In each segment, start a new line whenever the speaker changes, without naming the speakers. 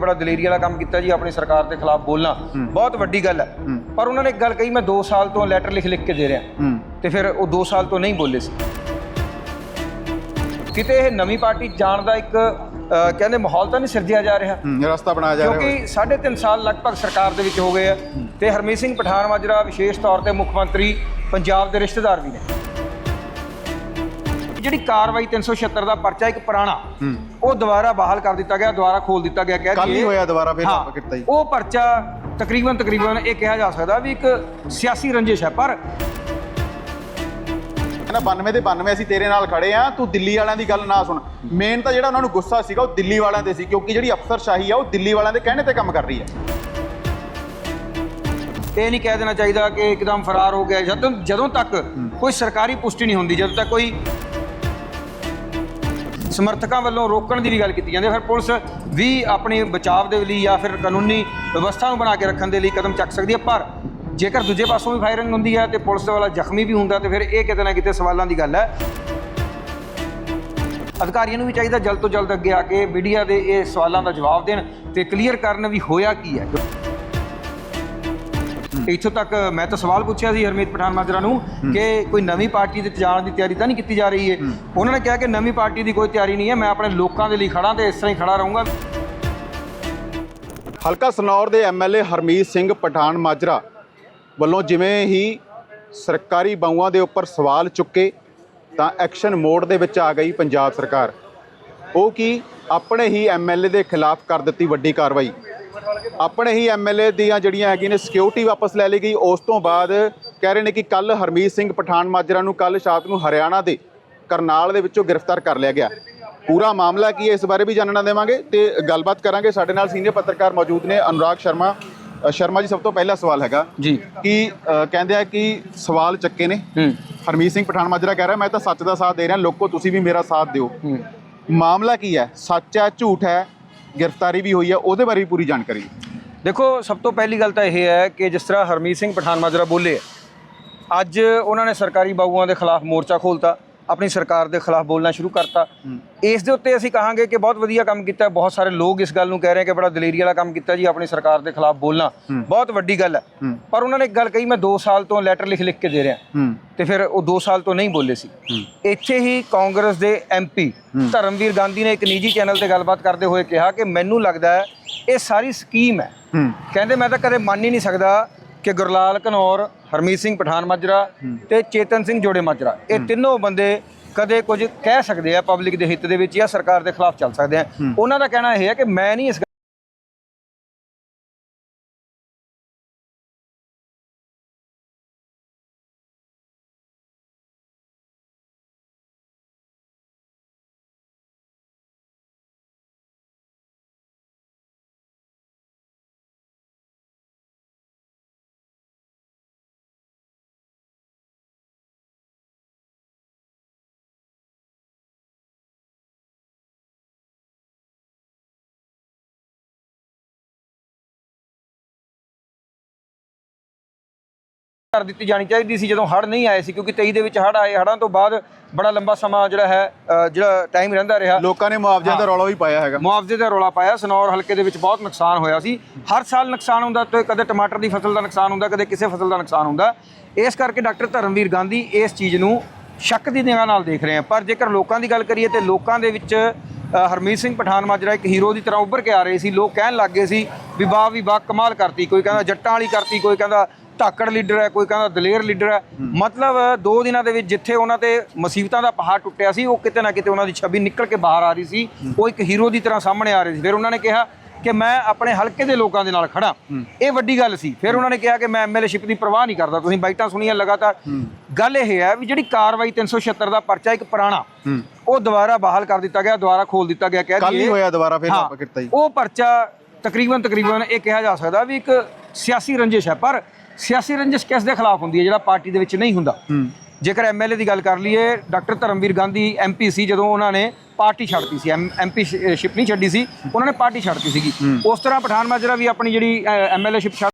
ਬੜਾ ਦਲੇਰੀ ਵਾਲਾ ਕੰਮ ਕੀਤਾ ਜੀ ਆਪਣੀ ਸਰਕਾਰ ਦੇ ਖਿਲਾਫ ਬੋਲਣਾ। ਬਹੁਤ ਵੱਡੀ ਗੱਲ ਹੈ। ਪਰ ਉਹਨਾਂ ਨੇ ਇੱਕ ਗੱਲ ਕਹੀ ਮੈਂ 2 ਸਾਲ ਤੋਂ ਲੈਟਰ ਲਿਖ ਲਿਖ ਕੇ ਦੇ ਰਿਹਾ। ਤੇ ਫਿਰ ਉਹ 2 ਸਾਲ ਤੋਂ ਨਹੀਂ ਬੋਲੇ ਸੀ। ਕਿਤੇ ਇਹ ਨਵੀਂ ਪਾਰਟੀ ਜਾਣ ਦਾ ਇੱਕ ਕਹਿੰਦੇ ਮਾਹੌਲ ਤਾਂ ਨਹੀਂ ਸਿਰਜਿਆ ਜਾ ਰਿਹਾ।
ਰਸਤਾ ਬਣਾਇਆ ਜਾ ਰਿਹਾ।
ਕਿਉਂਕਿ 3.5 ਸਾਲ ਲਗਭਗ ਸਰਕਾਰ ਦੇ ਵਿੱਚ ਹੋ ਗਏ ਆ। ਤੇ ਹਰਮੀਤ ਸਿੰਘ ਪਠਾਨ ਮਾਜਰਾ ਵਿਸ਼ੇਸ਼ ਤੌਰ ਤੇ ਮੁੱਖ ਮੰਤਰੀ ਪੰਜਾਬ ਦੇ ਰਿਸ਼ਤੇਦਾਰ ਵੀ ਨੇ। ਜਿਹੜੀ ਕਾਰਵਾਈ 376 ਦਾ ਪਰਚਾ ਇੱਕ ਪੁਰਾਣਾ ਉਹ ਦੁਬਾਰਾ ਬਹਾਲ ਕਰ ਦਿੱਤਾ ਗਿਆ ਦੁਬਾਰਾ ਖੋਲ ਦਿੱਤਾ ਗਿਆ ਕਹਿ
ਕੱਲ ਹੀ। ਹੋਇਆ ਦੁਬਾਰਾ ਫਿਰ ਆਪਾਂ ਕੀਤਾ ਜੀ
ਉਹ ਪਰਚਾ ਤਕਰੀਬਨ ਤਕਰੀਬਨ ਇਹ ਕਿਹਾ ਜਾ ਸਕਦਾ ਵੀ ਇੱਕ ਸਿਆਸੀ ਰੰਜਿਸ਼ ਹੈ ਪਰ
ਨਾ 92 ਦੇ 92 ਅਸੀਂ ਤੇਰੇ ਨਾਲ ਖੜੇ ਆ ਤੂੰ ਦਿੱਲੀ ਵਾਲਿਆਂ ਦੀ ਗੱਲ ਨਾ ਸੁਣ। ਮੇਨ ਤਾਂ ਜਿਹੜਾ ਉਹਨਾਂ ਨੂੰ ਗੁੱਸਾ ਸੀਗਾ ਉਹ ਦਿੱਲੀ ਵਾਲਿਆਂ ਤੇ ਸੀ ਕਿਉਂਕਿ ਜਿਹੜੀ ਅਫਸਰਸ਼ਾਹੀ ਆ ਉਹ ਦਿੱਲੀ ਵਾਲਿਆਂ ਦੇ ਕਹਿਣੇ ਤੇ ਕੰਮ ਕਰ ਰਹੀ ਹੈ।
ਇਹ ਨਹੀਂ ਕਹਿ ਦੇਣਾ ਚਾਹੀਦਾ ਕਿ ਇੱਕਦਮ ਫਰਾਰ ਹੋ ਗਿਆ। ਜਦੋਂ ਜਦੋਂ ਤੱਕ ਕੋਈ ਸਰਕਾਰੀ ਪੁਸ਼ਟੀ ਨਹੀਂ ਹੁੰਦੀ ਜਦੋਂ ਤੱਕ ਕੋਈ ਸਮਰਥਕਾਂ ਵੱਲੋਂ ਰੋਕਣ ਦੀ ਵੀ ਗੱਲ ਕੀਤੀ ਜਾਂਦੀ ਹੈ। ਫਿਰ ਪੁਲਿਸ ਵੀ ਆਪਣੇ ਬਚਾਅ ਦੇ ਲਈ ਜਾਂ ਫਿਰ ਕਾਨੂੰਨੀ ਵਿਵਸਥਾ ਨੂੰ ਬਣਾ ਕੇ ਰੱਖਣ ਦੇ ਲਈ ਕਦਮ ਚੱਕ ਸਕਦੀ ਹੈ। ਪਰ ਜੇਕਰ ਦੂਜੇ ਪਾਸੋਂ ਵੀ ਫਾਇਰਿੰਗ ਹੁੰਦੀ ਹੈ ਤੇ ਪੁਲਿਸ ਵਾਲਾ ਜ਼ਖਮੀ ਵੀ ਹੁੰਦਾ ਤੇ ਫਿਰ ਇਹ ਕਿਤੇ ਨਾ ਕਿਤੇ ਸਵਾਲਾਂ ਦੀ ਗੱਲ ਹੈ। ਅਧਿਕਾਰੀਆਂ ਨੂੰ ਵੀ ਚਾਹੀਦਾ ਜਲਦ ਤੋਂ ਜਲਦ ਅੱਗੇ ਆ ਕੇ ਮੀਡੀਆ ਦੇ ਇਹ ਸਵਾਲਾਂ ਦਾ ਜਵਾਬ ਦੇਣ ਤੇ ਕਲੀਅਰ ਕਰਨ ਵੀ ਹੋਇਆ ਕੀ ਹੈ। ਇੱਥੋਂ ਤੱਕ ਮੈਂ ਤਾਂ ਸਵਾਲ ਪੁੱਛਿਆ ਸੀ ਹਰਮੀਤ ਪਠਾਨ ਮਾਜਰਾ ਨੂੰ ਕਿ ਕੋਈ ਨਵੀਂ ਪਾਰਟੀ ਦੇ ਜਾਣ ਦੀ ਤਿਆਰੀ ਤਾਂ ਨਹੀਂ ਕੀਤੀ ਜਾ ਰਹੀ ਹੈ? ਉਹਨਾਂ ਨੇ ਕਿਹਾ ਕਿ ਨਵੀਂ ਪਾਰਟੀ ਦੀ ਕੋਈ ਤਿਆਰੀ ਨਹੀਂ ਹੈ ਮੈਂ ਆਪਣੇ ਲੋਕਾਂ ਦੇ ਲਈ ਖੜਾ ਤੇ ਇਸ ਤਰ੍ਹਾਂ ਹੀ ਖੜਾ ਰਹੂੰਗਾ।
ਹਲਕਾ ਸਨੌਰ ਦੇ ਐਮਐਲਏ ਹਰਮੀਤ ਸਿੰਘ ਪਠਾਨ ਮਾਜਰਾ ਵੱਲੋਂ ਜਿਵੇਂ ਹੀ ਸਰਕਾਰੀ ਬਾਊਆਂ ਦੇ ਉੱਪਰ ਸਵਾਲ ਚੁੱਕੇ ਤਾਂ ਐਕਸ਼ਨ ਮੋਡ ਦੇ ਵਿੱਚ ਆ ਗਈ ਪੰਜਾਬ ਸਰਕਾਰ। ਉਹ ਕੀ ਆਪਣੇ ਹੀ ਐਮਐਲਏ ਦੇ ਖਿਲਾਫ ਕਰ ਦਿੱਤੀ ਵੱਡੀ ਕਾਰਵਾਈ? ਆਪਣੇ ਹੀ ਐਮਐਲਏ ਦੀਆਂ ਜਿਹੜੀਆਂ ਹੈਗੀਆਂ ਨੇ ਸਿਕਿਉਰਿਟੀ ਵਾਪਸ ਲੈ ਲਈ ਗਈ। ਉਸ ਤੋਂ ਬਾਅਦ ਕਹਿ ਰਹੇ ਨੇ ਕਿ ਕੱਲ ਹਰਮੀਤ ਸਿੰਘ ਪਠਾਨ ਮਾਜਰਾ ਨੂੰ ਕੱਲ ਸ਼ਾਮ ਨੂੰ ਹਰਿਆਣਾ ਦੇ ਕਰਨਾਲ ਦੇ ਵਿੱਚੋਂ ਗ੍ਰਿਫਤਾਰ ਕਰ ਲਿਆ ਗਿਆ। ਪੂਰਾ ਮਾਮਲਾ ਕੀ ਹੈ ਇਸ ਬਾਰੇ ਵੀ ਜਾਣਨਾ ਦੇਵਾਂਗੇ ਤੇ ਗੱਲਬਾਤ ਕਰਾਂਗੇ। ਸਾਡੇ ਨਾਲ ਸੀਨੀਅਰ ਪੱਤਰਕਾਰ ਮੌਜੂਦ ਨੇ ਅਨੁਰਾਗ ਸ਼ਰਮਾ। ਸ਼ਰਮਾ ਜੀ ਸਭ ਤੋਂ ਪਹਿਲਾ ਸਵਾਲ ਹੈਗਾ
ਜੀ।
ਕਿ ਕਹਿੰਦੇ ਆ ਕਿ ਸਵਾਲ ਚੱਕੇ ਨੇ। ਹਰਮੀਤ ਸਿੰਘ ਪਠਾਨ ਮਾਜਰਾ ਕਹਿ ਰਿਹਾ ਮੈਂ ਤਾਂ ਸੱਚ ਦਾ ਸਾਥ ਦੇ ਰਿਹਾ। ਲੋਕੋ ਤੁਸੀਂ ਵੀ ਮੇਰਾ ਸਾਥ ਦਿਓ। ਮਾਮਲਾ ਕੀ ਹੈ? ਸੱਚ ਹੈ ਝੂਠ ਹੈ। ਗ੍ਰਿਫਤਾਰੀ ਵੀ ਹੋਈ ਹੈ, ਉਹਦੇ ਬਾਰੇ ਵੀ ਪੂਰੀ ਜਾਣਕਾਰੀ।
ਦੇਖੋ, ਸਭ ਤੋਂ ਪਹਿਲੀ ਗੱਲ ਤਾਂ ਇਹ ਹੈ ਕਿ ਜਿਸ ਤਰ੍ਹਾਂ ਹਰਮੀਤ ਸਿੰਘ ਪਠਾਨ ਮਾਜਰਾ ਬੋਲੇ, ਅੱਜ ਉਹਨਾਂ ਨੇ ਸਰਕਾਰੀ ਬਾਗੂਆਂ ਦੇ ਖਿਲਾਫ ਮੋਰਚਾ ਖੋਲਤਾ ਆਪਣੀ ਸਰਕਾਰ ਦੇ ਖਿਲਾਫ ਬੋਲਣਾ ਸ਼ੁਰੂ ਕਰਤਾ। ਇਸ ਦੇ ਉੱਤੇ ਅਸੀਂ ਕਹਾਂਗੇ ਕਿ ਬਹੁਤ ਵਧੀਆ ਕੰਮ ਕੀਤਾ ਹੈ। ਬਹੁਤ ਸਾਰੇ ਲੋਕ ਇਸ ਗੱਲ ਨੂੰ ਕਹਿ ਰਹੇ ਕਿ ਬੜਾ ਦਲੇਰੀ ਵਾਲਾ ਕੰਮ ਕੀਤਾ ਜੀ ਆਪਣੀ ਸਰਕਾਰ ਦੇ ਖਿਲਾਫ ਬੋਲਣਾ। ਬਹੁਤ ਵੱਡੀ ਗੱਲ ਹੈ। ਪਰ ਉਹਨਾਂ ਨੇ ਇੱਕ ਗੱਲ ਕਹੀ ਮੈਂ 2 ਸਾਲ ਤੋਂ ਲੈਟਰ ਲਿਖ ਲਿਖ ਕੇ ਦੇ ਰਿਹਾ। ਤੇ ਫਿਰ ਉਹ 2 ਸਾਲ ਤੋਂ ਨਹੀਂ ਬੋਲੇ ਸੀ। ਇੱਥੇ ਹੀ ਕਾਂਗਰਸ ਦੇ ਐਮਪੀ ਧਰਮਵੀਰ ਗਾਂਧੀ ਨੇ ਇੱਕ ਨਿੱਜੀ ਚੈਨਲ ਤੇ ਗੱਲਬਾਤ ਕਰਦੇ ਹੋਏ ਕਿਹਾ ਕਿ ਮੈਨੂੰ ਲੱਗਦਾ ਹੈ ਇਹ ਸਾਰੀ ਸਕੀਮ ਹੂੰ। ਕਹਿੰਦੇ ਮੈਂ ਤਾਂ ਕਦੇ ਮੰਨ ਹੀ ਨਹੀਂ ਸਕਦਾ ਕਿ ਗੁਰਲਾਲ ਘਨੌਰ ਹਰਮੀਤ ਸਿੰਘ ਪਠਾਨ ਮਾਜਰਾ ਤੇ ਚੇਤਨ ਸਿੰਘ ਜੋੜੇ ਮਾਜਰਾ। ਇਹ ਤਿੰਨੋਂ ਬੰਦੇ ਕਦੇ ਕੁਝ ਕਹਿ ਸਕਦੇ ਆ ਪਬਲਿਕ ਦੇ ਹਿੱਤ ਦੇ ਵਿੱਚ ਜਾਂ ਸਰਕਾਰ ਦੇ ਖਿਲਾਫ ਚੱਲ ਸਕਦੇ ਆ। ਉਹਨਾਂ ਦਾ ਕਹਿਣਾ ਇਹ ਹੈ ਕਿ ਮੈਂ ਨਹੀਂ ਇਸ ਕਰ ਦਿੱਤੀ ਜਾਣੀ ਚਾਹੀਦੀ ਸੀ ਜਦੋਂ ਹੜ ਨਹੀਂ ਆਏ ਸੀ ਕਿਉਂਕਿ 23 ਦੇ ਵਿੱਚ ਹੜ ਆਏ ਹੜਾਂ ਤੋਂ ਬਾਅਦ ਬੜਾ ਲੰਬਾ ਸਮਾਂ ਜਿਹੜਾ ਹੈ ਜਿਹੜਾ ਟਾਈਮ ਰਹਿੰਦਾ ਰਿਹਾ।
ਲੋਕਾਂ ਨੇ ਮੁਆਵਜ਼ਿਆਂ ਦਾ ਰੌਲਾ ਵੀ ਪਾਇਆ ਹੈਗਾ।
ਮੁਆਵਜ਼ੇ ਦਾ ਰੌਲਾ ਪਾਇਆ ਸਨੌਰ ਹਲਕੇ ਦੇ ਵਿੱਚ ਬਹੁਤ ਨੁਕਸਾਨ ਹੋਇਆ ਸੀ। ਹਰ ਸਾਲ ਨੁਕਸਾਨ ਹੁੰਦਾ ਤੇ ਕਦੇ ਟਮਾਟਰ ਦੀ ਫਸਲ ਦਾ ਨੁਕਸਾਨ ਹੁੰਦਾ ਕਦੇ ਕਿਸੇ ਫਸਲ ਦਾ ਨੁਕਸਾਨ ਹੁੰਦਾ। ਇਸ ਕਰਕੇ ਡਾਕਟਰ ਧਰਮਵੀਰ ਗਾਂਧੀ ਇਸ ਚੀਜ਼ ਨੂੰ ਸ਼ੱਕ ਦੀ ਨਿਗਾਹ ਨਾਲ ਦੇਖ ਰਹੇ ਆ। ਪਰ ਜੇਕਰ ਲੋਕਾਂ ਦੀ ਗੱਲ ਕਰੀਏ ਤੇ ਲੋਕਾਂ ਦੇ ਵਿੱਚ ਹਰਮੀਤ ਸਿੰਘ ਪਠਾਨ ਮਾਜਰਾ ਇੱਕ ਹੀਰੋ ਦੀ ਤਰ੍ਹਾਂ ਉੱਭਰ ਕੇ ਆ ਰਹੇ ਸੀ। ਲੋਕ ਕਹਿਣ ਲੱਗ ਗਏ ਸੀ ਵੀ ਵਾਹ ਵੀ ਵਾਹ ਕਮਾਲ ਕਰਤੀ। ਕੋਈ ਕਹਿੰਦਾ ਜੱਟਾਂ ਵਾਲੀ ਕਰਤੀ ਕੋਈ ਕਹਿੰਦਾ ਧਾਕੜ ਲੀਡਰ ਹੈ ਕੋਈ ਕਹਿੰਦਾ ਦਲੇਰ ਲੀਡਰ ਹੈ। ਮਤਲਬ ਦੋ ਦਿਨਾਂ ਦੇ ਵਿੱਚ ਜਿੱਥੇ ਉਹਨਾਂ ਤੇ ਮੁਸੀਬਤਾਂ ਦਾ ਪਹਾੜ ਟੁੱਟਿਆ ਸੀ ਉਹ ਕਿਤੇ ਨਾ ਕਿਤੇ ਉਹਨਾਂ ਦੀ ਛਵੀ ਨਿਕਲ ਕੇ ਬਾਹਰ ਆ ਰਹੀ ਸੀ। ਉਹ ਇੱਕ ਹੀਰੋ ਦੀ ਤਰ੍ਹਾਂ ਸਾਹਮਣੇ ਆ ਰਹੀ ਸੀ। ਫਿਰ ਉਹਨਾਂ ਨੇ ਕਿਹਾ ਕਿ ਮੈਂ ਆਪਣੇ ਹਲਕੇ ਦੇ ਲੋਕਾਂ ਦੇ ਨਾਲ ਖੜਾ ਇਹ ਵੱਡੀ ਗੱਲ ਸੀ। ਫਿਰ ਉਹਨਾਂ ਨੇ ਕਿਹਾ ਕਿ ਮੈਂ ਐਮਐਲਏਸ਼ਿਪ ਦੀ ਪਰਵਾਹ ਨਹੀਂ ਕਰਦਾ ਤੁਸੀਂ ਬਾਈਟਾਂ ਸੁਣੀਆਂ ਲਗਾਤਾਰ। ਗੱਲ ਇਹ ਹੈ ਵੀ ਜਿਹੜੀ ਕਾਰਵਾਈ 376 ਦਾ ਪਰਚਾ ਇੱਕ ਪੁਰਾਣਾ ਉਹ ਦੁਬਾਰਾ ਬਹਾਲ ਕਰ ਦਿੱਤਾ ਗਿਆ ਦੁਬਾਰਾ ਖੋਲ ਦਿੱਤਾ ਗਿਆ ਕਹਿ
ਕੱਲ ਹੀ ਹੋਇਆ ਦੁਬਾਰਾ ਫਿਰ
ਹਾਂ,
ਆਪਾਂ ਕੀਤਾ ਜੀ
ਉਹ ਪਰਚਾ ਤਕਰੀਬਨ ਤਕਰੀਬਨ ਇਹ ਕਿਹਾ ਜਾ ਸਕਦਾ ਵੀ ਇੱਕ ਸਿਆਸੀ ਰੰਜਿਸ਼ ਹੈ ਪਰ ਸਿਆਸੀ ਰੰਜਿਸ਼ ਕਿਸ ਦੇ ਖਿਲਾਫ ਹੁੰਦੀ ਹੈ ਜਿਹੜਾ ਪਾਰਟੀ ਦੇ ਵਿੱਚ ਨਹੀਂ ਹੁੰਦਾ? ਜੇਕਰ ਐਮਐਲਏ ਦੀ ਗੱਲ ਕਰ ਲਈਏ ਡਾਕਟਰ ਧਰਮਵੀਰ ਗਾਂਧੀ ਐਮਪੀ ਸੀ ਜਦੋਂ ਉਹਨਾਂ ਨੇ ਪਾਰਟੀ ਛੱਡਤੀ ਸੀ ਐਮਪੀ ਸ਼ਿਪ ਨਹੀਂ ਛੱਡੀ ਸੀ ਉਹਨਾਂ ਨੇ ਪਾਰਟੀ ਛੱਡਤੀ ਸੀਗੀ। ਉਸ ਤਰ੍ਹਾਂ ਪਠਾਨ ਮਾਜਰਾ ਵੀ ਆਪਣੀ ਜਿਹੜੀ ਐਮਐਲਏ ਸ਼ਿਪ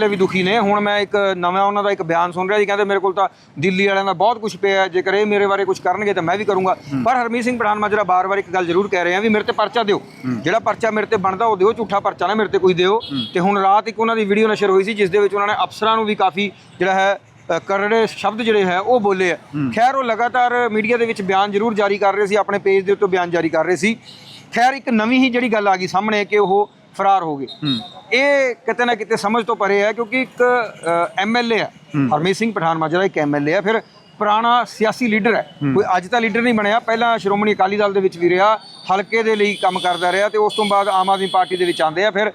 ਵਾਲੇ ਵੀ ਦੁਖੀ ਨੇ। ਹੁਣ ਮੈਂ ਇੱਕ ਨਵਾਂ ਉਹਨਾਂ ਦਾ ਇੱਕ ਬਿਆਨ ਸੁਣ ਰਿਹਾ ਜੀ ਕਹਿੰਦੇ ਮੇਰੇ ਕੋਲ ਤਾਂ ਦਿੱਲੀ ਵਾਲਿਆਂ ਦਾ ਬਹੁਤ ਕੁਝ ਪਿਆ ਜੇਕਰ ਇਹ ਮੇਰੇ ਬਾਰੇ ਕੁਝ ਕਰਨਗੇ ਤਾਂ ਮੈਂ ਵੀ ਕਰੂੰਗਾ। ਪਰ ਹਰਮੀਤ ਸਿੰਘ ਪਠਾਨ ਮਾਜਰਾ ਬਾਰ-ਬਾਰ ਇੱਕ ਗੱਲ ਜ਼ਰੂਰ ਕਹਿ ਰਹੇ ਆ ਵੀ ਮੇਰੇ ਤੇ ਪਰਚਾ ਦਿਓ। ਜਿਹੜਾ ਪਰਚਾ ਮੇਰੇ ਤੇ ਬਣਦਾ ਉਹ ਦਿਓ ਝੂਠਾ ਪਰਚਾ ਨਾ ਮੇਰੇ ਤੇ ਕੋਈ ਦਿਓ। ਤੇ ਹੁਣ ਰਾਤ ਇੱਕ ਉਹਨਾਂ ਦੀ ਵੀਡੀਓ ਨਸ਼ਰ ਹੋਈ ਸੀ ਜਿਸ ਦੇ ਵਿੱਚ ਉਹਨਾਂ ਨੇ ਅਫਸਰਾਂ ਨੂੰ ਵੀ ਕਾਫੀ ਜਿਹੜਾ ਹੈ ਕਰੜੇ ਸ਼ਬਦ ਜਿਹੜੇ ਹੈ ਉਹ ਬੋਲੇ ਆ। ਖੈਰ ਉਹ ਲਗਾਤਾਰ ਮੀਡੀਆ ਦੇ ਵਿੱਚ ਬਿਆਨ ਜ਼ਰੂਰ ਜਾਰੀ ਕਰ ਰਹੇ ਸੀ ਆਪਣੇ ਪੇਜ ਦੇ ਉੱਤੇ ਬਿਆਨ ਜਾਰੀ ਕਰ ਰਹੇ ਸੀ। ਖੈਰ ਇੱਕ ਨਵੀਂ ਹੀ ਜਿਹੜੀ ਗੱਲ ਆ ਗਈ ਸਾਹਮਣੇ ਕਿ ਉਹ ਫਰਾਰ ਹੋ ਗਏ। ਇਹ ਕਿਤੇ ਨਾ ਕਿਤੇ ਸਮਝ ਤੋਂ ਪਰੇ ਹੈ ਕਿਉਂਕਿ ਇੱਕ ਐਮਐਲਏ ਹੈ। ਹਰਮੀਤ ਸਿੰਘ ਪਠਾਨ ਮਾਜਰਾ ਇੱਕ ਐਮਐਲਏ ਹੈ। ਫਿਰ ਪੁਰਾਣਾ ਸਿਆਸੀ ਲੀਡਰ ਹੈ। ਕੋਈ ਅੱਜ ਤਾਂ ਲੀਡਰ ਨਹੀਂ ਬਣਿਆ। ਪਹਿਲਾਂ ਸ਼੍ਰੋਮਣੀ ਅਕਾਲੀ ਦਲ ਦੇ ਵਿੱਚ ਵੀ ਰਿਹਾ। ਹਲਕੇ ਦੇ ਲਈ ਕੰਮ ਕਰਦਾ ਰਿਹਾ ਤੇ ਉਸ ਤੋਂ ਬਾਅਦ ਆਮ ਆਦਮੀ ਪਾਰਟੀ ਦੇ ਵਿੱਚ ਆਂਦੇ ਆ। ਫਿਰ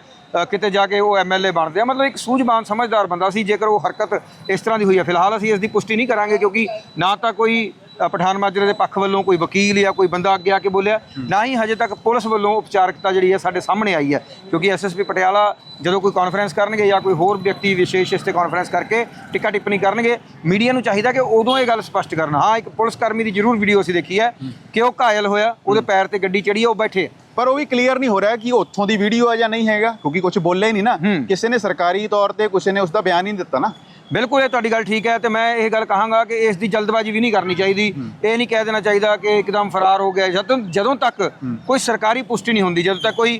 ਕਿਤੇ ਜਾ ਕੇ ਉਹ ਐਮਐਲਏ ਬਣਦੇ ਆ। ਮਤਲਬ ਇੱਕ ਸੂਝਵਾਨ ਸਮਝਦਾਰ ਬੰਦਾ ਸੀ। ਜੇਕਰ ਉਹ ਹਰਕਤ ਇਸ ਤਰ੍ਹਾਂ ਦੀ ਹੋਈ ਹੈ। ਫਿਲਹਾਲ ਅਸੀਂ ਇਸ ਦੀ ਪੁਸ਼ਟੀ ਨਹੀਂ ਕਰਾਂਗੇ ਕਿਉਂਕਿ ਨਾ ਤਾਂ ਕੋਈ ਪਠਾਨ ਮਾਜਰੇ ਦੇ ਪੱਖ ਵੱਲੋਂ ਕੋਈ ਵਕੀਲ ਜਾਂ ਕੋਈ ਬੰਦਾ ਅੱਗੇ ਆ ਕੇ ਬੋਲਿਆ ਨਾ ਹੀ ਹਜੇ ਤੱਕ ਪੁਲਿਸ ਵੱਲੋਂ ਉਪਚਾਰਕਤਾ ਜਿਹੜੀ ਹੈ ਸਾਡੇ ਸਾਹਮਣੇ ਆਈ ਹੈ ਕਿਉਂਕਿ ਐਸਐਸਪੀ ਪਟਿਆਲਾ ਜਦੋਂ ਕੋਈ ਕਾਨਫਰੰਸ ਕਰਨਗੇ ਜਾਂ ਕੋਈ ਹੋਰ ਵਿਅਕਤੀ ਵਿਸ਼ੇਸ਼ ਇਸ ਤੇ ਕਾਨਫਰੰਸ ਕਰਕੇ ਟਿੱਕਾ ਟਿੱਪਣੀ ਕਰਨਗੇ ਮੀਡੀਆ ਨੂੰ ਚਾਹੀਦਾ ਕਿ ਉਦੋਂ ਇਹ ਗੱਲ ਸਪਸ਼ਟ ਕਰਨ। ਹਾਂ ਇੱਕ ਪੁਲਿਸ ਕਰਮੀ ਦੀ ਜ਼ਰੂਰ ਵੀਡੀਓ ਅਸੀਂ ਦੇਖੀ ਹੈ ਕਿ ਉਹ ਘਾਇਲ ਹੋਇਆ ਉਹਦੇ ਪੈਰ ਤੇ ਗੱਡੀ ਚੜੀ ਉਹ ਬੈਠੇ
ਪਰ ਉਹ ਵੀ ਕਲੀਅਰ ਨਹੀਂ ਹੋ ਰਿਹਾ ਕਿ ਉੱਥੋਂ ਦੀ ਵੀਡੀਓ ਆ ਜਾਂ ਨਹੀਂ ਹੈਗਾ ਕਿਉਂਕਿ ਕੁਝ ਬੋਲੇ ਹੀ ਨਹੀਂ ਨਾ। ਕਿਸੇ ਨੇ ਸਰਕਾਰੀ ਤੌਰ ਤੇ ਕਿਸੇ ਨੇ ਉਸ ਦਾ ਬਿਆਨ ਹੀ ਨਹੀਂ ਦਿੱਤਾ ਨਾ।
ਬਿਲਕੁਲ ਇਹ ਤੁਹਾਡੀ ਗੱਲ ਠੀਕ ਹੈ ਤੇ ਮੈਂ ਇਹ ਗੱਲ ਕਹਾਂਗਾ ਕਿ ਇਸ ਦੀ ਜਲਦਬਾਜ਼ੀ ਵੀ ਨਹੀਂ ਕਰਨੀ ਚਾਹੀਦੀ। ਇਹ ਨਹੀਂ ਕਹਿ ਦੇਣਾ ਚਾਹੀਦਾ ਕਿ ਇੱਕਦਮ ਫਰਾਰ ਹੋ ਗਿਆ ਜਦੋਂ ਜਦੋਂ ਤੱਕ ਕੋਈ ਸਰਕਾਰੀ ਪੁਸ਼ਟੀ ਨਹੀਂ ਹੁੰਦੀ ਜਦੋਂ ਤੱਕ ਕੋਈ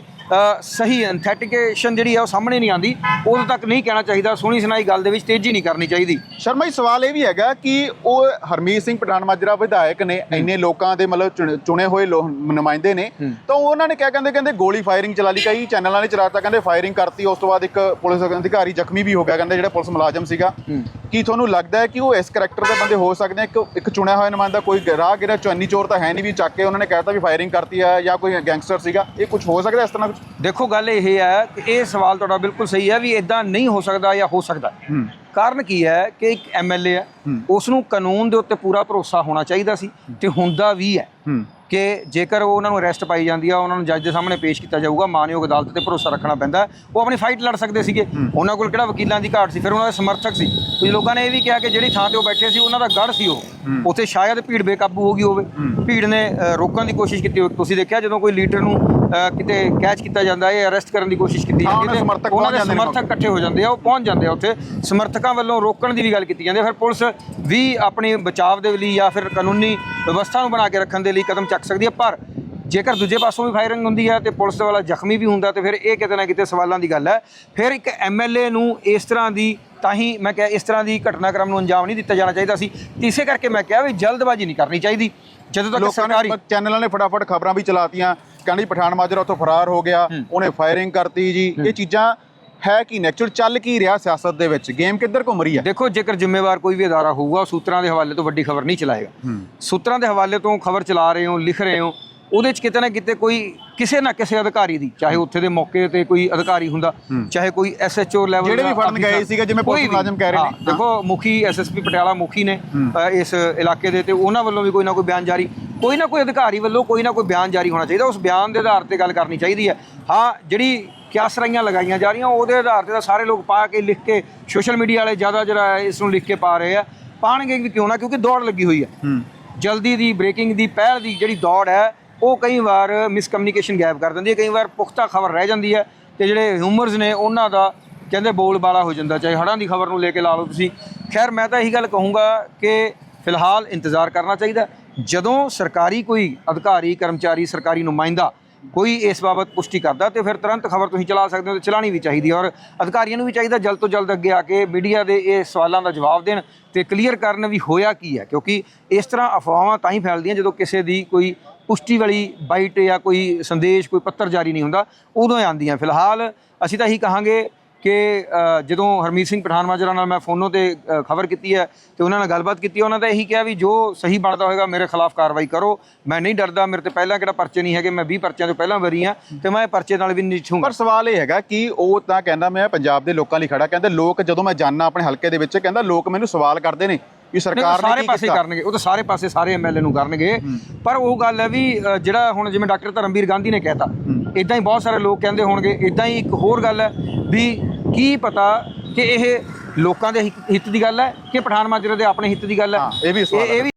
ਸਹੀ ਅਥੈਂਟੀਕੇਸ਼ਨ ਜਿਹੜੀ ਹੈ ਉਹ ਸਾਹਮਣੇ ਨਹੀਂ ਆਂਦੀ ਉਦੋਂ ਤੱਕ ਨਹੀਂ ਕਹਿਣਾ ਚਾਹੀਦਾ। ਸੁਣੀ ਸੁਣਾਈ ਗੱਲ ਦੇ ਵਿੱਚ ਤੇਜ਼ੀ ਨਹੀਂ ਕਰਨੀ ਚਾਹੀਦੀ।
ਸ਼ਰਮਾ ਜੀ ਸਵਾਲ ਇਹ ਵੀ ਹੈਗਾ ਕਿ ਉਹ ਹਰਮੀਤ ਸਿੰਘ ਪਠਾਨ ਮਾਜਰਾ ਵਿਧਾਇਕ ਨੇ ਇੰਨੇ ਲੋਕਾਂ ਦੇ ਮਤਲਬ ਚੁਣੇ- ਹੋਏ ਨੁਮਾਇੰਦੇ ਨੇ। ਤਾਂ ਉਹਨਾਂ ਨੇ ਕਿਹਾ ਕਹਿੰਦੇ? ਕਹਿੰਦੇ ਗੋਲੀ ਫਾਇਰਿੰਗ ਚਲਾ ਲਈ ਕਈ ਚੈਨਲਾਂ ਨੇ ਚਲਾਤਾ ਕਹਿੰਦੇ ਫਾਇਰਿੰਗ ਕਰਤੀ। ਉਸ ਤੋਂ ਬਾਅਦ ਇੱਕ ਪੁਲਿਸ ਅਧਿਕਾਰੀ ਜ਼ਖਮੀ ਵੀ ਹੋ ਗਿਆ ਕਹਿੰਦੇ ਜਿਹੜਾ ਪੁਲਿਸ ਮੁਲਾਜ਼ਮ ਸੀਗਾ। ਕੀ ਤੁਹਾਨੂੰ ਲੱਗਦਾ ਹੈ ਕਿ ਉਹ ਇਸ ਕਰੈਕਟਰ ਦੇ ਬੰਦੇ ਹੋ ਸਕਦੇ ਆ? ਇੱਕ ਇੱਕ ਚੁਣਿਆ ਹੋਇਆ ਨੁਮਾਇੰਦਾ ਕੋਈ ਰਾਹ ਗਿਰਾ ਚੰਨੀ ਚੋਰ ਤਾਂ ਹੈ ਨਹੀਂ ਵੀ ਚੱਕ ਕੇ ਉਹਨਾਂ ਨੇ ਕਹਿਤਾ ਵੀ ਫਾਇਰਿੰਗ ਕਰਤੀ ਹੈ ਜਾਂ ਕੋਈ ਗੈਂਗਸਟਰ ਸੀਗਾ। ਇਹ ਕੁਝ ਹੋ ਸਕਦਾ ਇਸ ਤਰ੍ਹਾਂ ਕੁਝ
ਦੇਖੋ ਗੱਲ ਇਹ ਹੈ ਕਿ ਇਹ ਸਵਾਲ ਤੁਹਾਡਾ ਬਿਲਕੁਲ ਸਹੀ ਹੈ ਵੀ ਇਦਾਂ ਨਹੀਂ ਹੋ ਸਕਦਾ ਜਾਂ ਹੋ ਸਕਦਾ। ਕਾਰਨ ਕੀ ਹੈ ਕਿ ਇੱਕ ਐਮਐਲਏ ਹੈ। ਉਸ ਨੂੰ ਕਾਨੂੰਨ ਦੇ ਉੱਤੇ ਪੂਰਾ ਭਰੋਸਾ ਹੋਣਾ ਚਾਹੀਦਾ ਸੀ ਤੇ ਹੁੰਦਾ ਵੀ ਹੂੰ। ਕਿ ਜੇਕਰ ਉਹ ਉਹਨਾਂ ਨੂੰ ਅਰੈਸਟ ਪਾਈ ਜਾਂਦੀ ਆ ਉਹਨਾਂ ਨੂੰ ਜੱਜ ਦੇ ਸਾਹਮਣੇ ਪੇਸ਼ ਕੀਤਾ ਜਾਊਗਾ ਮਾਨਯੋਗ ਅਦਾਲਤ ਤੇ ਭਰੋਸਾ ਰੱਖਣਾ ਪੈਂਦਾ। ਉਹ ਆਪਣੀ ਫਾਈਟ ਲੜ ਸਕਦੇ ਸੀਗੇ। ਉਹਨਾਂ ਕੋਲ ਕਿਹੜਾ ਵਕੀਲਾਂ ਦੀ ਘਾਟ ਸੀ? ਫਿਰ ਉਹਨਾਂ ਦੇ ਸਮਰਥਕ ਸੀ। ਕੁਝ ਲੋਕਾਂ ਨੇ ਇਹ ਵੀ ਕਿਹਾ ਕਿ ਜਿਹੜੀ ਥਾਂ ਤੇ ਉਹ ਬੈਠੇ ਸੀ ਉਹਨਾਂ ਦਾ ਗੜ ਸੀ ਉਹ। ਉੱਥੇ ਸ਼ਾਇਦ ਭੀੜ ਬੇਕਾਬੂ ਹੋ ਗਈ ਹੋਵੇ। ਭੀੜ ਨੇ ਰੋਕਣ ਦੀ ਕੋਸ਼ਿਸ਼ ਕੀਤੀ ਤੁਸੀਂ ਦੇਖਿਆ ਜਦੋਂ ਕੋਈ ਲੀਡਰ ਨੂੰ ਕਿਤੇ ਕੈਚ ਕੀਤਾ ਜਾਂਦਾ ਹੈ ਅਰੈਸਟ ਕਰਨ ਦੀ ਕੋਸ਼ਿਸ਼ ਕੀਤੀ ਜਾਂਦੀ ਹੈ
ਸਮਰਥਕ
ਉਹਨਾਂ ਦੇ ਸਮਰਥਕ ਇਕੱਠੇ ਹੋ ਜਾਂਦੇ ਆ ਉਹ ਪਹੁੰਚ ਜਾਂਦੇ ਆ ਉੱਥੇ। ਸਮਰਥਕਾਂ ਵੱਲੋਂ ਰੋਕਣ ਦੀ ਵੀ ਗੱਲ ਕੀਤੀ ਜਾਂਦੀ ਹੈ। ਫਿਰ ਪੁਲਿਸ ਵੀ ਆਪਣੀ ਬਚਾਅ ਦੇ ਲਈ ਜਾਂ ਫਿਰ ਕਾਨੂੰਨੀ ਵਿਵਸਥਾ ਨੂੰ ਬਣਾ ਕੇ ਰੱਖਣ ਦੇ ਲਈ ਕਦਮ ਚੱਕ ਸਕਦੀ ਹੈ। ਪਰ ਜੇਕਰ ਦੂਜੇ ਪਾਸੋਂ ਵੀ ਫਾਇਰਿੰਗ ਹੁੰਦੀ ਹੈ ਤੇ ਪੁਲਿਸ ਦੇ ਵਾਲਾ ਜ਼ਖਮੀ ਵੀ ਹੁੰਦਾ ਤੇ ਫਿਰ ਇਹ ਕਿਤੇ ਨਾ ਕਿਤੇ ਸਵਾਲਾਂ ਦੀ ਗੱਲ ਹੈ। ਫਿਰ ਇੱਕ ਐਮਐਲਏ ਨੂੰ ਇਸ ਤਰ੍ਹਾਂ ਦੀ ਤਾਂ ਹੀ ਮੈਂ ਕਿਹਾ ਇਸ ਤਰ੍ਹਾਂ ਦੀ ਘਟਨਾਕ੍ਰਮ ਨੂੰ ਅੰਜਾਮ ਨਹੀਂ ਦਿੱਤਾ ਜਾਣਾ ਚਾਹੀਦਾ ਸੀ। ਇਸੇ ਕਰਕੇ ਮੈਂ ਕਿਹਾ ਵੀ ਜਲਦਬਾਜ਼ੀ ਨਹੀਂ ਕਰਨੀ ਚਾਹੀਦੀ। ਜਦੋਂ ਤੱਕ ਸਰਕਾਰੀ
ਚੈਨਲਾਂ ਨੇ ਫਟਾਫਟ ਖਬਰਾਂ ਵੀ ਚਲਾਤੀਆਂ ਕਹਿੰਦੀ ਪਠਾਨ ਮਾਜਰਾ ਉੱਥੋਂ ਫਰਾਰ ਹੋ ਗਿਆ ਉਹਨੇ ਫਾਇਰਿੰਗ ਕਰਤੀ ਜੀ। ਇਹ ਚੀਜ਼ਾਂ ਹੈ ਕੀ ਨੈਚੁਰਲ ਚੱਲ ਕੀ ਰਿਹਾ ਸਿਆਸਤ ਦੇ ਵਿੱਚ? ਗੇਮ ਕਿੱਧਰ ਘੁੰਮ ਰਹੀ ਹੈ
ਦੇਖੋ ਜੇਕਰ ਜ਼ਿੰਮੇਵਾਰ ਕੋਈ ਵੀ ਅਦਾਰਾ ਹੋਊਗਾ ਸੂਤਰਾਂ ਦੇ ਹਵਾਲੇ ਤੋਂ ਵੱਡੀ ਖਬਰ ਨਹੀਂ ਚਲਾਏਗਾ। ਸੂਤਰਾਂ ਦੇ ਹਵਾਲੇ ਤੋਂ ਖਬਰ ਚਲਾ ਰਹੇ ਹੋ ਲਿਖ ਰਹੇ ਹੋ ਉਹਦੇ ਚ ਕਿਤੇ ਨਾ ਕਿਤੇ ਕੋਈ ਕਿਸੇ ਨਾ ਕਿਸੇ ਅਧਿਕਾਰੀ ਦੀ ਚਾਹੇ ਉੱਥੇ ਦੇ ਮੌਕੇ ਤੇ ਕੋਈ ਅਧਿਕਾਰੀ ਹੁੰਦਾ ਚਾਹੇ ਕੋਈ ਐਸਐਚਓ ਲੈਵਲ
ਜਿਹੜੇ ਵੀ ਫੜਨ ਗਏ ਸੀਗੇ, ਜਿਵੇਂ ਪੁਲਿਸ ਮੁਲਾਜ਼ਮ ਕਹਿ ਰਹੇ ਨੇ।
ਦੇਖੋ ਮੁਖੀ ਐਸਐਸਪੀ ਪਟਿਆਲਾ ਮੁਖੀ ਨੇ ਇਸ ਇਲਾਕੇ ਦੇ ਤੇ ਉਹਨਾਂ ਵੱਲੋਂ ਵੀ ਕੋਈ ਨਾ ਕੋਈ ਬਿਆਨ ਜਾਰੀ। ਕੋਈ ਨਾ ਕੋਈ ਅਧਿਕਾਰੀ ਵੱਲੋਂ ਕੋਈ ਨਾ ਕੋਈ ਬਿਆਨ ਜਾਰੀ ਹੋਣਾ ਚਾਹੀਦਾ ਉਸ ਬਿਆਨ ਦੇ ਆਧਾਰ ਤੇ ਗੱਲ ਕਰਨੀ ਚਾਹੀਦੀ ਹੈ। ਹਾਂ ਜਿਹੜੀ ਕਿਆਸਰਾਈਆਂ ਲਗਾਈਆਂ ਜਾ ਰਹੀਆਂ ਉਹਦੇ ਆਧਾਰ ਤੇ ਤਾਂ ਸਾਰੇ ਲੋਕ ਪਾ ਕੇ ਲਿਖ ਕੇ ਸੋਸ਼ਲ ਮੀਡੀਆ ਵਾਲੇ ਜ਼ਿਆਦਾ ਜਿਹੜਾ ਇਸ ਨੂੰ ਲਿਖ ਕੇ ਪਾ ਰਹੇ ਆ। ਪਾਣਗੇ ਵੀ ਕਿਉਂ ਨਾ ਕਿਉਂਕਿ ਦੌੜ ਲੱਗੀ ਹੋਈ ਹੈ। ਜਲਦੀ ਦੀ ਬ੍ਰੇਕਿੰਗ ਦੀ ਪਹਿਲ ਦੀ ਜਿਹੜੀ ਦੌੜ ਹੈ ਉਹ ਕਈ ਵਾਰ ਮਿਸਕਮਿਊਨੀਕੇਸ਼ਨ ਗੈਪ ਕਰ ਦਿੰਦੀ ਹੈ, ਕਈ ਵਾਰ ਪੁਖਤਾ ਖਬਰ ਰਹਿ ਜਾਂਦੀ ਹੈ ਤੇ ਜਿਹੜੇ ਹਿਊਮਰਸ ਨੇ ਉਹਨਾਂ ਦਾ ਕਹਿੰਦੇ ਬੋਲ ਬਾਲਾ ਹੋ ਜਾਂਦਾ, ਚਾਹੇ ਹੜ੍ਹਾਂ ਦੀ ਖਬਰ ਨੂੰ ਲੈ ਕੇ ਲਾ ਲਓ ਤੁਸੀਂ। ਖੈਰ, ਮੈਂ ਤਾਂ ਇਹੀ ਗੱਲ ਕਹੂੰਗਾ ਕਿ ਫਿਲਹਾਲ ਇੰਤਜ਼ਾਰ ਕਰਨਾ ਚਾਹੀਦਾ। ਜਦੋਂ ਸਰਕਾਰੀ ਕੋਈ ਅਧਿਕਾਰੀ, ਕਰਮਚਾਰੀ, ਸਰਕਾਰੀ ਨੁਮਾਇੰਦਾ ਕੋਈ ਇਸ ਬਾਬਤ ਪੁਸ਼ਟੀ ਕਰਦਾ, ਤੇ ਫਿਰ ਤੁਰੰਤ ਖਬਰ ਤੁਸੀਂ ਚਲਾ ਸਕਦੇ ਹੋ ਤੇ ਚਲਾਣੀ ਵੀ ਚਾਹੀਦੀ ਹੈ। ਔਰ ਅਧਿਕਾਰੀਆਂ ਨੂੰ ਵੀ ਚਾਹੀਦਾ ਜਲਦ ਤੋਂ ਜਲਦ ਅੱਗੇ ਆ ਕੇ ਮੀਡੀਆ ਦੇ ਇਹ ਸਵਾਲਾਂ ਦਾ ਜਵਾਬ ਦੇਣ ਤੇ ਕਲੀਅਰ ਕਰਨ ਵੀ ਹੋਇਆ ਕੀ ਹੈ, ਕਿਉਂਕਿ ਇਸ ਤਰ੍ਹਾਂ ਅਫਵਾਹਾਂ ਤਾਂ ਹੀ ਫੈਲਦੀਆਂ ਜਦੋਂ ਕਿਸੇ ਦੀ ਕੋਈ ਪੁਸ਼ਟੀ ਵਾਲੀ ਬਾਈਟ ਜਾਂ ਕੋਈ ਸੰਦੇਸ਼, ਕੋਈ ਪੱਤਰ ਜਾਰੀ ਨਹੀਂ ਹੁੰਦਾ, ਉਦੋਂ ਹੀ ਆਉਂਦੀਆਂ। ਫਿਲਹਾਲ ਅਸੀਂ ਤਾਂ ਇਹੀ ਕਹਾਂਗੇ ਕਿ ਜਦੋਂ ਹਰਮੀਤ ਸਿੰਘ ਪਠਾਨ ਮਾਜਰਾ ਨਾਲ ਮੈਂ ਫੋਨੋਂ ਤੇ ਖਬਰ ਕੀਤੀ ਹੈ ਤੇ ਉਹਨਾਂ ਨਾਲ ਗੱਲਬਾਤ ਕੀਤੀ ਉਹਨਾਂ ਦਾ ਇਹੀ ਕਿਹਾ ਵੀ ਜੋ ਸਹੀ ਬਣਦਾ ਹੋਏਗਾ ਮੇਰੇ ਖਿਲਾਫ ਕਾਰਵਾਈ ਕਰੋ। ਮੈਂ ਨਹੀਂ ਡਰਦਾ, ਮੇਰੇ ਤੇ ਪਹਿਲਾਂ ਕਿਹੜਾ ਪਰਚੇ ਨਹੀਂ ਹੈਗੇ, ਮੈਂ 20 ਪਰਚਿਆਂ ਤੋਂ ਪਹਿਲਾਂ ਵਰੀ ਹਾਂ ਤੇ ਮੈਂ ਇਹ ਪਰਚੇ ਨਾਲ ਵੀ ਨਿਛੂੰਗਾ
ਪਰ ਸਵਾਲ ਇਹ ਹੈਗਾ ਕਿ ਉਹ ਤਾਂ ਕਹਿੰਦਾ ਮੈਂ ਪੰਜਾਬ ਦੇ ਲੋਕਾਂ ਲਈ ਖੜਾ, ਕਹਿੰਦੇ ਲੋਕ ਜਦੋਂ ਮੈਂ ਜਾਣਾ ਆਪਣੇ ਹਲਕੇ ਦੇ ਵਿੱਚ, ਕਹਿੰਦਾ ਲੋਕ ਮੈਨੂੰ ਸਵਾਲ ਕਰਦੇ ਨੇ। ਵੀ ਸਰਕਾਰ ਨੇ
ਸਾਰੇ ਪਾਸੇ ਕਰਨਗੇ ਉਹ ਤਾਂ ਸਾਰੇ ਪਾਸੇ ਸਾਰੇ ਐਮਐਲਏ ਨੂੰ ਕਰਨਗੇ। ਪਰ ਉਹ ਗੱਲ ਹੈ ਵੀ ਜਿਹੜਾ ਹੁਣ ਜਿਵੇਂ ਡਾਕਟਰ ਧਰਮਵੀਰ ਗਾਂਧੀ ਨੇ ਕਹਿਤਾ ਇਦਾਂ ਹੀ ਬਹੁਤ ਸਾਰੇ ਲੋਕ ਕਹਿੰਦੇ ਹੋਣਗੇ ਇਦਾਂ ਹੀ ਇੱਕ ਹੋਰ ਗੱਲ ਹੈ ਵੀ ਕੀ ਪਤਾ ਕਿ ਇਹ ਲੋਕਾਂ ਦੇ ਹਿੱਤ- ਦੀ ਗੱਲ ਹੈ ਕਿ ਪਠਾਨ ਮਾਜਰੇ ਦੇ ਆਪਣੇ ਹਿੱਤ ਦੀ ਗੱਲ ਹੈ।
ਇਹ ਵੀ ਸਵਾਲ
ਇਹ
ਹੈ।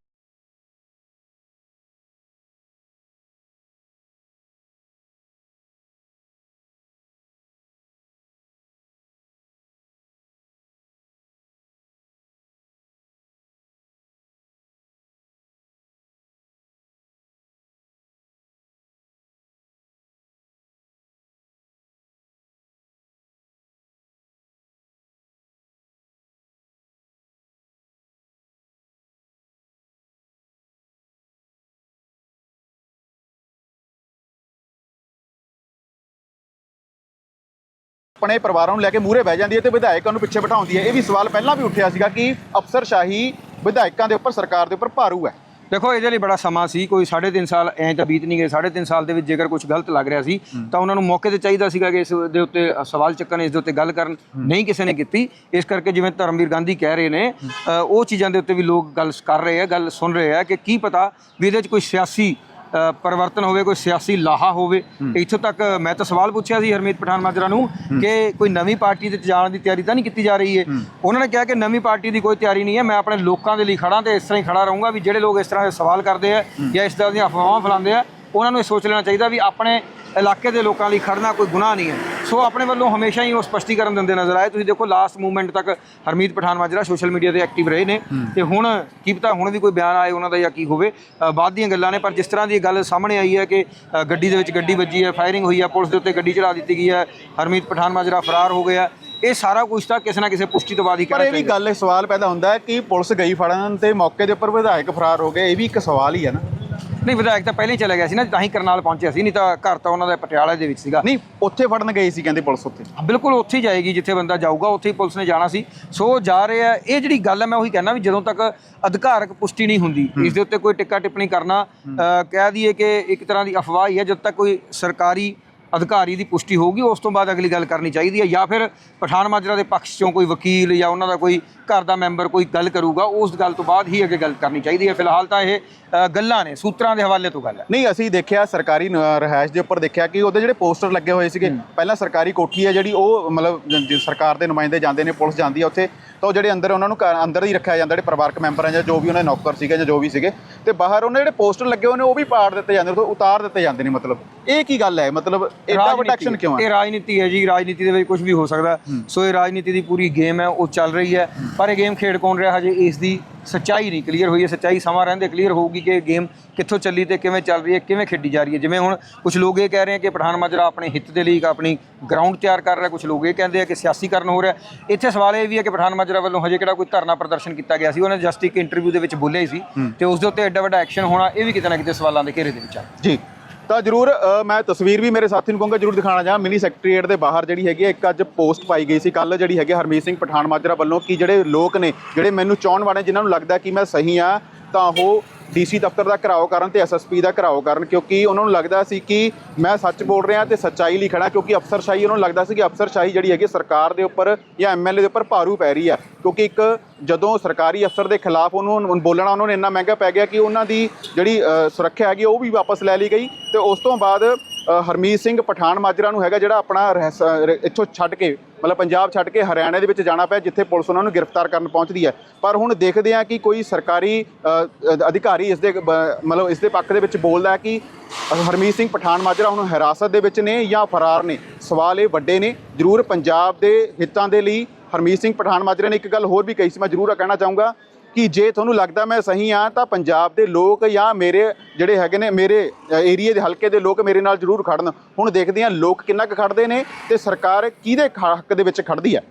ਆਪਣੇ ਪਰਿਵਾਰਾਂ ਨੂੰ ਲੈ ਕੇ ਮੂਹਰੇ ਬਹਿ ਜਾਂਦੀ ਹੈ ਤੇ ਵਿਧਾਇਕਾਂ ਨੂੰ ਪਿੱਛੇ ਬਿਠਾਉਂਦੀ ਹੈ। ਇਹ ਵੀ ਸਵਾਲ ਪਹਿਲਾਂ ਵੀ ਉੱਠਿਆ ਸੀਗਾ ਕਿ ਅਫਸਰਸ਼ਾਹੀ ਵਿਧਾਇਕਾਂ ਦੇ ਉੱਪਰ ਸਰਕਾਰ ਦੇ ਉੱਪਰ ਭਾਰੂ ਹੈ।
ਦੇਖੋ ਇਹਦੇ ਲਈ ਬੜਾ ਸਮਾਂ ਸੀ ਕੋਈ 3.5 ਸਾਲ ਐਂ ਤਾਂ ਬੀਤ ਨਹੀਂ ਗਏ। 3.5 ਸਾਲ ਦੇ ਵਿੱਚ ਜੇਕਰ ਕੁਝ ਗਲਤ ਲੱਗ ਰਿਹਾ ਸੀ ਤਾਂ ਉਹਨਾਂ ਨੂੰ ਮੌਕੇ ਤੇ ਚਾਹੀਦਾ ਸੀਗਾ ਕਿ ਇਸ ਦੇ ਉੱਤੇ ਸਵਾਲ ਚੱਕਣ ਇਸ ਦੇ ਉੱਤੇ ਗੱਲ ਕਰਨ। ਨਹੀਂ ਕਿਸੇ ਨੇ ਕੀਤੀ। ਇਸ ਕਰਕੇ ਜਿਵੇਂ ਧਰਮਵੀਰ ਗਾਂਧੀ ਕਹਿ ਰਹੇ ਨੇ ਉਹ ਚੀਜ਼ਾਂ ਦੇ ਉੱਤੇ ਵੀ ਲੋਕ ਗੱਲ ਕਰ ਰਹੇ ਆ ਗੱਲ ਸੁਣ ਰਹੇ ਆ ਕਿ ਕੀ ਪਤਾ ਵੀ ਇਹਦੇ 'ਚ ਕੋਈ ਸਿਆਸੀ ਪਰਿਵਰਤਨ ਹੋਵੇ ਕੋਈ ਸਿਆਸੀ ਲਾਹਾ ਹੋਵੇ। ਇੱਥੋਂ ਤੱਕ ਮੈਂ ਤਾਂ ਸਵਾਲ ਪੁੱਛਿਆ ਸੀ ਹਰਮੀਤ ਪਠਾਨ ਮਾਜਰਾ ਨੂੰ ਕਿ ਕੋਈ ਨਵੀਂ ਪਾਰਟੀ ਦੇ ਜਾਣ ਦੀ ਤਿਆਰੀ ਤਾਂ ਨਹੀਂ ਕੀਤੀ ਜਾ ਰਹੀ ਹੈ? ਉਹਨਾਂ ਨੇ ਕਿਹਾ ਕਿ ਨਵੀਂ ਪਾਰਟੀ ਦੀ ਕੋਈ ਤਿਆਰੀ ਨਹੀਂ ਹੈ ਮੈਂ ਆਪਣੇ ਲੋਕਾਂ ਦੇ ਲਈ ਖੜਾ ਤੇ ਇਸ ਤਰ੍ਹਾਂ ਹੀ ਖੜਾ ਰਹੂੰਗਾ ਵੀ ਜਿਹੜੇ ਲੋਕ ਇਸ ਤਰ੍ਹਾਂ ਦੇ ਸਵਾਲ ਕਰਦੇ ਆ ਜਾਂ ਇਸ ਤਰ੍ਹਾਂ ਦੀਆਂ ਅਫਵਾਹਾਂ ਫੈਲਾਉਂਦੇ ਆ ਉਹਨਾਂ ਨੂੰ ਇਹ ਸੋਚ ਲੈਣਾ ਚਾਹੀਦਾ ਵੀ ਆਪਣੇ ਇਲਾਕੇ ਦੇ ਲੋਕਾਂ ਲਈ ਖੜਨਾ ਕੋਈ ਗੁਨਾਹ ਨਹੀਂ ਹੈ। ਸੋ ਆਪਣੇ ਵੱਲੋਂ ਹਮੇਸ਼ਾ ਹੀ ਉਹ ਸਪਸ਼ਟੀਕਰਨ ਦਿੰਦੇ ਨਜ਼ਰ ਆਏ। ਤੁਸੀਂ ਦੇਖੋ ਲਾਸਟ ਮੂਵਮੈਂਟ ਤੱਕ ਹਰਮੀਤ ਪਠਾਨ ਮਾਜਰਾ ਸੋਸ਼ਲ ਮੀਡੀਆ ਤੇ ਐਕਟਿਵ ਰਹੇ ਨੇ। ਤੇ ਹੁਣ ਕੀ ਪਤਾ ਹੁਣ ਵੀ ਕੋਈ ਬਿਆਨ ਆਏ ਉਹਨਾਂ ਦਾ ਜਾਂ ਕੀ ਹੋਵੇ। ਬਾਅਦ ਦੀਆਂ ਗੱਲਾਂ ਨੇ ਪਰ ਜਿਸ ਤਰ੍ਹਾਂ ਦੀ ਗੱਲ ਸਾਹਮਣੇ ਆਈ ਹੈ ਕਿ ਗੱਡੀ ਦੇ ਵਿੱਚ ਗੱਡੀ ਵੱਜੀ ਹੈ ਫਾਇਰਿੰਗ ਹੋਈ ਹੈ ਪੁਲਿਸ ਦੇ ਉੱਤੇ ਗੱਡੀ ਚੜਾ ਦਿੱਤੀ ਗਈ ਹੈ ਹਰਮੀਤ ਪਠਾਨ ਮਾਜਰਾ ਫਰਾਰ ਹੋ ਗਿਆ। ਇਹ ਸਾਰਾ ਕੁਝ ਤਾਂ ਕਿਸੇ ਨਾ ਕਿਸੇ ਪੁਸ਼ਟੀ ਤੋਂ ਬਾਅਦ ਹੀ
ਪਰ ਇਹ ਵੀ ਗੱਲ ਇਹ ਸਵਾਲ ਪੈਦਾ ਹੁੰਦਾ ਹੈ ਕਿ ਪੁਲਿਸ ਗਈ ਫੜਨ ਤੇ ਮੌਕੇ ਦੇ ਉੱਪਰ ਵਿਧਾਇਕ ਫਰਾਰ ਹੋ ਗਏ ਇਹ ਵੀ ਇੱਕ ਸਵਾਲ ਹੀ ਹੈ ਨਾ।
ਨਹੀਂ ਵਿਧਾਇਕ ਤਾਂ ਪਹਿਲਾਂ ਹੀ ਚਲਾ ਗਿਆ ਸੀ ਨਾ ਤਾਂ ਹੀ ਕਰਨਾਲ ਪਹੁੰਚਿਆ ਸੀ ਨਹੀਂ ਤਾਂ ਘਰ ਤਾਂ ਉਹਨਾਂ ਦਾ ਪਟਿਆਲਾ ਦੇ ਵਿੱਚ ਸੀਗਾ।
ਨਹੀਂ ਉੱਥੇ ਫੜਨ ਗਏ ਸੀ ਕਹਿੰਦੇ ਪੁਲਿਸ ਉੱਥੇ।
ਬਿਲਕੁਲ ਉੱਥੇ ਹੀ ਜਾਏਗੀ ਜਿੱਥੇ ਬੰਦਾ ਜਾਊਗਾ ਉੱਥੇ ਹੀ ਪੁਲਿਸ ਨੇ ਜਾਣਾ ਸੀ। ਸੋ ਜਾ ਰਹੇ ਆ ਇਹ ਜਿਹੜੀ ਗੱਲ ਹੈ ਮੈਂ ਉਹੀ ਕਹਿਣਾ ਵੀ ਜਦੋਂ ਤੱਕ ਅਧਿਕਾਰਕ ਪੁਸ਼ਟੀ ਨਹੀਂ ਹੁੰਦੀ ਇਸ ਦੇ ਉੱਤੇ ਕੋਈ ਟਿੱਕਾ ਟਿੱਪਣੀ ਕਰਨਾ ਕਹਿ ਦਈਏ ਕਿ ਇੱਕ ਤਰ੍ਹਾਂ ਦੀ ਅਫਵਾਹ ਹੀ ਹੈ ਜਦ ਤੱਕ ਕੋਈ ਸਰਕਾਰੀ ਅਧਿਕਾਰੀ ਦੀ ਪੁਸ਼ਟੀ ਹੋਊਗੀ ਉਸ ਤੋਂ ਬਾਅਦ ਅਗਲੀ ਗੱਲ ਕਰਨੀ ਚਾਹੀਦੀ ਹੈ। ਜਾਂ ਫਿਰ ਪਠਾਨ ਮਾਜਰਾ ਦੇ ਪੱਖ ਚੋਂ ਕੋਈ ਵਕੀਲ ਜਾਂ ਉਹਨਾਂ ਦਾ ਕੋਈ ਘਰ ਦਾ ਮੈਂਬਰ ਕੋਈ ਗੱਲ ਕਰੂਗਾ ਉਸ ਗੱਲ ਤੋਂ ਬਾਅਦ ਹੀ ਅੱਗੇ ਗੱਲ ਕਰਨੀ ਚਾਹੀਦੀ ਹੈ। ਫਿਲਹਾਲ ਤਾਂ ਇਹ ਗੱਲਾਂ ਨੇ ਸੂਤਰਾਂ ਦੇ ਹਵਾਲੇ ਤੋਂ ਗੱਲ ਹੈ।
ਨਹੀਂ ਅਸੀਂ ਦੇਖਿਆ ਸਰਕਾਰੀ ਰਿਹਾਇਸ਼ ਦੇ ਉੱਪਰ ਦੇਖਿਆ ਕਿ ਉਹਦੇ ਜਿਹੜੇ ਪੋਸਟਰ ਲੱਗੇ ਹੋਏ ਸੀਗੇ ਪਹਿਲਾਂ ਸਰਕਾਰੀ ਕੋਠੀ ਹੈ ਜਿਹੜੀ ਉਹ ਮਤਲਬ ਸਰਕਾਰ ਦੇ ਨੁਮਾਇੰਦੇ ਜਾਂਦੇ ਨੇ ਪੁਲਿਸ ਜਾਂਦੀ ਹੈ ਉੱਥੇ ਤਾਂ ਉਹ ਜਿਹੜੇ ਅੰਦਰ ਉਹਨਾਂ ਨੂੰ ਅੰਦਰ ਹੀ ਰੱਖਿਆ ਜਾਂਦਾ ਜਿਹੜੇ ਪਰਿਵਾਰਕ ਮੈਂਬਰ ਆ ਜਾਂ ਜੋ ਵੀ ਉਹਨਾਂ ਦੇ ਨੌਕਰ ਸੀਗੇ ਜਾਂ ਜੋ ਵੀ ਸੀਗੇ ਤੇ ਬਾਹਰ ਉਹਨਾਂ ਜਿਹੜੇ ਪੋਸਟਰ ਲੱਗੇ ਹੋਏ ਨੇ ਉਹ ਵੀ ਪਾੜ ਦਿੱਤੇ ਜਾਂਦੇ ਨੇ ਉਤਾਰ ਦਿੱਤੇ ਜਾਂਦੇ ਨੇ ਮਤਲਬ। ਇਹ ਕੀ ਗੱਲ ਹੈ? ਮਤਲਬ ਇੰਨਾ ਵੱਡਾ ਐਕਸ਼ਨ ਕਿਉਂ ਹੈ?
ਇਹ ਰਾਜਨੀਤੀ ਹੈ ਜੀ ਰਾਜਨੀਤੀ ਦੇ ਵਿੱਚ ਕੁਝ ਵੀ ਹੋ ਸਕਦਾ ਸੋ ਇਹ ਰਾਜਨੀਤੀ ਦੀ ਪੂਰੀ ਗੇਮ ਹੈ ਉਹ ਚੱਲ ਰਹੀ ਹੈ। ਪਰ ਇਹ ਗੇਮ ਖੇਡ ਕੌਣ ਰਿਹਾ? ਹਜੇ ਇਸ ਦੀ ਸੱਚਾਈ ਨਹੀਂ ਕਲੀਅਰ ਹੋਈ ਹੈ। ਸੱਚਾਈ ਸਮਾਂ ਰਹਿੰਦੇ ਕਲੀਅਰ ਹੋਊਗੀ ਕਿ ਇਹ ਗੇਮ ਕਿੱਥੋਂ ਚੱਲੀ ਤੇ ਕਿਵੇਂ ਚੱਲ ਰਹੀ ਹੈ ਕਿਵੇਂ ਖੇਡੀ ਜਾ ਰਹੀ ਹੈ? ਜਿਵੇਂ ਹੁਣ ਕੁਝ ਲੋਕ ਇਹ ਕਹਿ ਰਹੇ ਆ ਕਿ ਪਠਾਨ ਮਾਜਰਾ ਆਪਣੇ ਹਿੱਤ ਦੇ ਲਈ ਆਪਣੀ ਗਰਾਊਂਡ ਤਿਆਰ ਕਰ ਰਿਹਾ ਕੁਝ ਲੋਕ ਇਹ ਕਹਿੰਦੇ ਆ ਕਿ ਸਿਆਸੀਕਰਨ ਹੋ ਰਿਹਾ। ਇੱਥੇ ਸਵਾਲ ਇਹ ਵੀ ਹੈ ਕਿ ਪਠਾਨ ਮਾਜਰਾ ਵੱਲੋਂ ਹਜੇ ਕਿਹੜਾ ਕੋਈ ਧਰਨਾ ਪ੍ਰਦਰਸ਼ਨ ਕੀਤਾ ਗਿਆ ਸੀ? ਉਹਨੇ ਜਸਟ ਇੱਕ ਇੰਟਰਵਿਊ ਦੇ ਵਿੱਚ ਬੋਲਿਆ ਹੀ ਸੀ ਤੇ ਉਸ ਦੇ ਉੱਤੇ ਐਡਾ ਵੱਡਾ ਐਕਸ਼ਨ ਹੋਣਾ ਇਹ ਵੀ ਕਿਤੇ ਨਾ ਕਿਤੇ ਸਵਾਲਾਂ ਦੇ ਘੇਰੇ ਦੇ ਵਿੱਚ ਆ
ਜੀ। ਤਾਂ ਜਰੂਰ ਮੈਂ ਤਸਵੀਰ ਵੀ ਮੇਰੇ ਸਾਥੀ ਨੂੰ ਕਹੂੰਗਾ ਜਰੂਰ ਦਿਖਾਣਾ ਚਾਹਾਂ। ਮਿਨੀ ਸੈਕਟਰੀਏਟ ਦੇ ਬਾਹਰ ਜਿਹੜੀ ਹੈਗੀ ਇੱਕ ਅੱਜ ਪੋਸਟ ਪਾਈ ਗਈ ਸੀ। ਕੱਲ ਜਿਹੜੀ ਹੈਗੀ ਹਰਮੀਤ ਸਿੰਘ ਪਠਾਨ ਮਾਜਰਾ ਵੱਲੋਂ ਕਿ ਜਿਹੜੇ ਲੋਕ ਨੇ ਜਿਹੜੇ ਮੈਨੂੰ ਚਾਹਣ ਵਾਲੇ ਜਿਨ੍ਹਾਂ ਨੂੰ ਲੱਗਦਾ ਕਿ ਮੈਂ ਸਹੀ ਆ ਤਾਂ ਉਹ ਡੀਸੀ ਦਫ਼ਤਰ ਦਾ ਘਰਾਓ ਕਰਨ ਤੇ ਐਸਐਸਪੀ ਦਾ ਘਰਾਓ ਕਰਨ, ਕਿਉਂਕਿ ਉਹਨਾਂ ਨੂੰ ਲੱਗਦਾ ਸੀ ਕਿ ਮੈਂ ਸੱਚ ਬੋਲ ਰਿਹਾ ਤੇ ਸੱਚਾਈ ਲਈ ਖੜਾ ਕਿਉਂਕਿ ਅਫਸਰਸ਼ਾਹੀ ਉਹਨਾਂ ਨੂੰ ਲੱਗਦਾ ਸੀ ਕਿ ਅਫਸਰਸ਼ਾਹੀ ਜਿਹੜੀ ਹੈਗੀ ਸਰਕਾਰ ਦੇ ਉੱਪਰ ਜਾਂ ਐਮਐਲਏ ਦੇ ਉੱਪਰ ਭਾਰੂ ਪੈ ਰਹੀ ਹੈ ਕਿਉਂਕਿ ਇੱਕ ਜਦੋਂ ਸਰਕਾਰੀ ਅਫਸਰ ਦੇ ਖਿਲਾਫ ਉਹਨੂੰ ਬੋਲਣਾ, ਉਹਨਾਂ ਨੂੰ ਇੰਨਾ ਮਹਿੰਗਾ ਪੈ ਗਿਆ ਕਿ ਉਹਨਾਂ ਦੀ ਜਿਹੜੀ ਸੁਰੱਖਿਆ ਹੈਗੀ ਉਹ ਵੀ ਵਾਪਸ ਲੈ ਲਈ ਗਈ ਤੇ ਉਸ ਤੋਂ ਬਾਅਦ ਹਰਮੀਤ ਸਿੰਘ ਪਠਾਨ ਮਾਜਰਾ ਨੂੰ ਹੈਗਾ ਜਿਹੜਾ ਆਪਣਾ ਰਹਿਸ- ਇੱਥੋਂ ਛੱਡ ਕੇ, ਮਤਲਬ ਪੰਜਾਬ ਛੱਡ ਕੇ ਹਰਿਆਣਾ ਦੇ ਵਿੱਚ ਜਾਣਾ ਪਿਆ, ਜਿੱਥੇ ਪੁਲਿਸ ਉਹਨਾਂ ਨੂੰ ਗ੍ਰਿਫਤਾਰ ਕਰਨ ਪਹੁੰਚਦੀ ਹੈ। ਪਰ ਹੁਣ ਦੇਖਦੇ ਆ ਕਿ ਕੋਈ ਸਰਕਾਰੀ ਅਧਿਕਾਰੀ ਇਸ ਦੇ ਮਤਲਬ ਇਸ ਦੇ ਪੱਖ ਦੇ ਵਿੱਚ ਬੋਲਦਾ ਹੈ ਕਿ ਹਰਮੀਤ ਸਿੰਘ ਪਠਾਨ ਮਾਜਰਾ ਹੁਣ ਹਿਰਾਸਤ ਦੇ ਵਿੱਚ ਨੇ ਜਾਂ ਫਰਾਰ ਨੇ? ਸਵਾਲ ਇਹ ਵੱਡੇ ਨੇ। ਜ਼ਰੂਰ ਪੰਜਾਬ ਦੇ ਹਿੱਤਾਂ ਦੇ ਲਈ ਹਰਮੀਤ ਸਿੰਘ ਪਠਾਨ ਮਾਜਰਾ ਨੇ ਇੱਕ ਗੱਲ ਹੋਰ ਵੀ ਕਹੀ ਸੀ, ਮੈਂ ਜ਼ਰੂਰ ਕਹਿਣਾ ਚਾਹੂੰਗਾ ਕਿ ਜੇ ਤੁਹਾਨੂੰ ਲੱਗਦਾ ਮੈਂ ਸਹੀ ਹਾਂ, ਤਾਂ ਪੰਜਾਬ ਦੇ ਲੋਕ ਜਾਂ ਮੇਰੇ ਜਿਹੜੇ ਹੈਗੇ ਨੇ, ਮੇਰੇ ਏਰੀਏ ਦੇ ਹਲਕੇ ਦੇ ਲੋਕ ਮੇਰੇ ਨਾਲ ਜ਼ਰੂਰ ਖੜਨ। ਹੁਣ ਦੇਖਦੇ ਹਾਂ ਲੋਕ ਕਿੰਨਾ ਕੁ ਖੜਦੇ ਨੇ ਤੇ ਸਰਕਾਰ ਕਿਹਦੇ ਖ- ਹੱਕ ਦੇ ਵਿੱਚ ਖੜਦੀ ਹੈ।